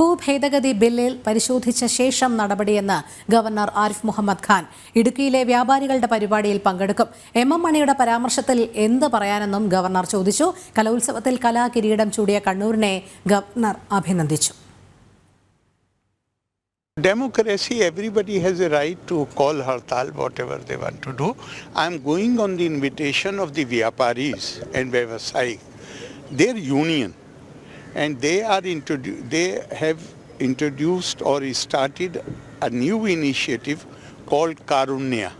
ഭൂഭേദഗതി ബില്ലിൽ പരിശോധിച്ച ശേഷം നടപടിയെന്ന് ഗവർണർ ആരിഫ് മുഹമ്മദ് ഖാൻ. ഇടുക്കിയിലെ വ്യാപാരികളുടെ പരിപാടിയിൽ പങ്കെടുക്കും. എം എം മണിയുടെ പരാമർശത്തിൽ എന്ത് പറയാനെന്നും ഗവർണർ ചോദിച്ചു. കലോത്സവത്തിൽ കലാകിരീടം ചൂടിയ കണ്ണൂരിനെ ഗവർണർ അഭിനന്ദിച്ചു. Democracy, everybody has a right to call hartal, whatever they want to do. I am going on the invitation of the Vyaparis and Vyavasai, their union, and they are introdu- they have introduced or started a new initiative called Karunya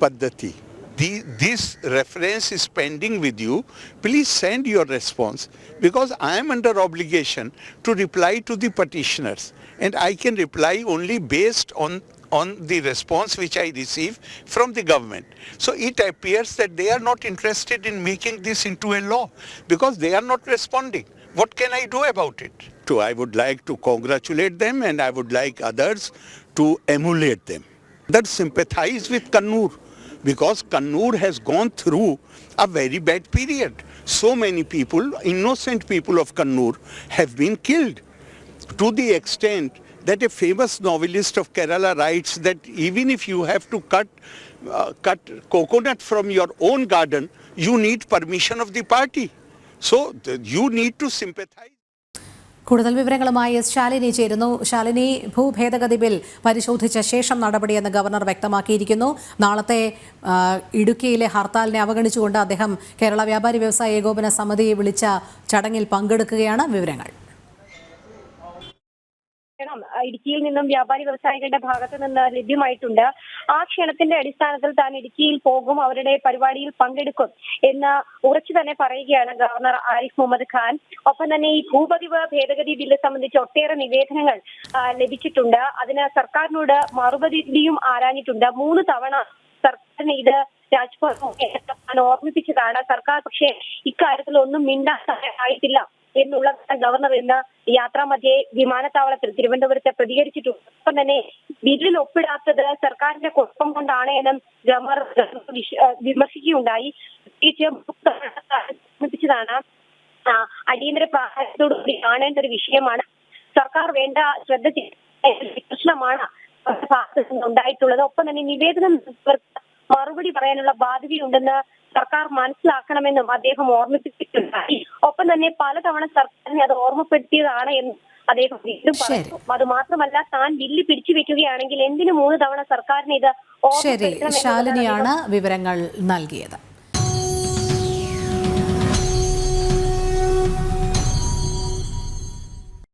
Paddhati. The, this reference is pending with you. Please send your response because I am under obligation to reply to the petitioners and I can reply only based on on the response which I receive from the government. So it appears that they are not interested in making this into a law because they are not responding. What can I do about it? So I would like to congratulate them and I would like others to emulate them. That sympathize with Kannur because Kannur has gone through a very bad period. So many people, innocent people of Kannur have been killed to the extent that a famous novelist of Kerala writes that even if you have to cut, uh, cut coconut from your own garden, you need permission of the party. So you need to sympathize. കൂടുതൽ വിവരങ്ങളുമായി S Shalini ചേരുന്നു. Shalini ഭൂഭേദഗതി bill പരിശോധിച്ച ശേഷം നടപടിയെന്ന് governor വ്യക്തമാക്കിയിരിക്കുന്നു. നാളത്തെ ഇടുക്കിയിലെ ഹർത്താലിനെ അവഗണിച്ചുകൊണ്ട് അദ്ദേഹം കേരള വ്യാപാരി വ്യവസായ ഏകോപന സമിതിയെ വിളിച്ച ചടങ്ങിൽ പങ്കെടുക്കുകയാണ്. വിവരങ്ങൾ. ക്ഷണം ഇടുക്കിയിൽ നിന്നും വ്യാപാരി വ്യവസായികളുടെ ഭാഗത്ത് നിന്ന് ലഭ്യമായിട്ടുണ്ട്. ആ ക്ഷണത്തിന്റെ അടിസ്ഥാനത്തിൽ താൻ ഇടുക്കിയിൽ പോകും അവരുടെ പരിപാടിയിൽ പങ്കെടുക്കും എന്ന് ഉറച്ചു തന്നെ പറയുകയാണ് ഗവർണർ ആരിഫ് മുഹമ്മദ് ഖാൻ. ഒപ്പം തന്നെ ഈ ഭൂപതിവ് ഭേദഗതി ബില്ല് സംബന്ധിച്ച് ഒട്ടേറെ നിവേദനങ്ങൾ ലഭിച്ചിട്ടുണ്ട്. അതിന് സർക്കാരിനോട് മറുപടിയും ആരാഞ്ഞിട്ടുണ്ട്. മൂന്ന് തവണ സർക്കാരിന് ഇത് രാജ്ഭവൻ ഓർമ്മിപ്പിച്ചതാണ്. സർക്കാർ പക്ഷേ ഇക്കാര്യത്തിൽ ഒന്നും മിണ്ടാൻ തയ്യാറായിട്ടില്ല എന്നുള്ള ഗവർണർ ഇന്ന് യാത്രാമധ്യേ വിമാനത്താവളത്തിൽ തിരുവനന്തപുരത്ത് പ്രതികരിച്ചിട്ടുണ്ട്. ഒപ്പം തന്നെ ബില്ലിൽ ഒപ്പിടാത്തത് സർക്കാരിന്റെ കുഴപ്പം കൊണ്ടാണ് എന്നും ഗവർണർ വിമർശിക്കുകയുണ്ടായി. പ്രത്യേകിച്ച് അടിയന്തര പ്രാധാന്യത്തോടുകൂടി കാണേണ്ട ഒരു വിഷയമാണ് സർക്കാർ വേണ്ട ശ്രദ്ധ പ്രശ്നമാണ് ഉണ്ടായിട്ടുള്ളത് ഒപ്പം തന്നെ നിവേദനം മറുപടി പറയാനുള്ള ബാധ്യതയുണ്ടെന്ന് സർക്കാർ മനസ്സിലാക്കണമെന്നും അദ്ദേഹം ഓർമ്മിപ്പിച്ചിട്ടുണ്ടായി. ഒപ്പം തന്നെ പലതവണ സർക്കാരിനെ അത് ഓർമ്മപ്പെടുത്തിയതാണ് എന്ന് അദ്ദേഹം വീണ്ടും പറഞ്ഞു അത് മാത്രമല്ല താൻ ബില്ല് പിടിച്ചു വെക്കുകയാണെങ്കിൽ എന്തിനു മൂന്ന് തവണ സർക്കാരിന് ഇത് ശരി ശാലിനിയാണ് വിവരങ്ങൾ നൽകിയത്.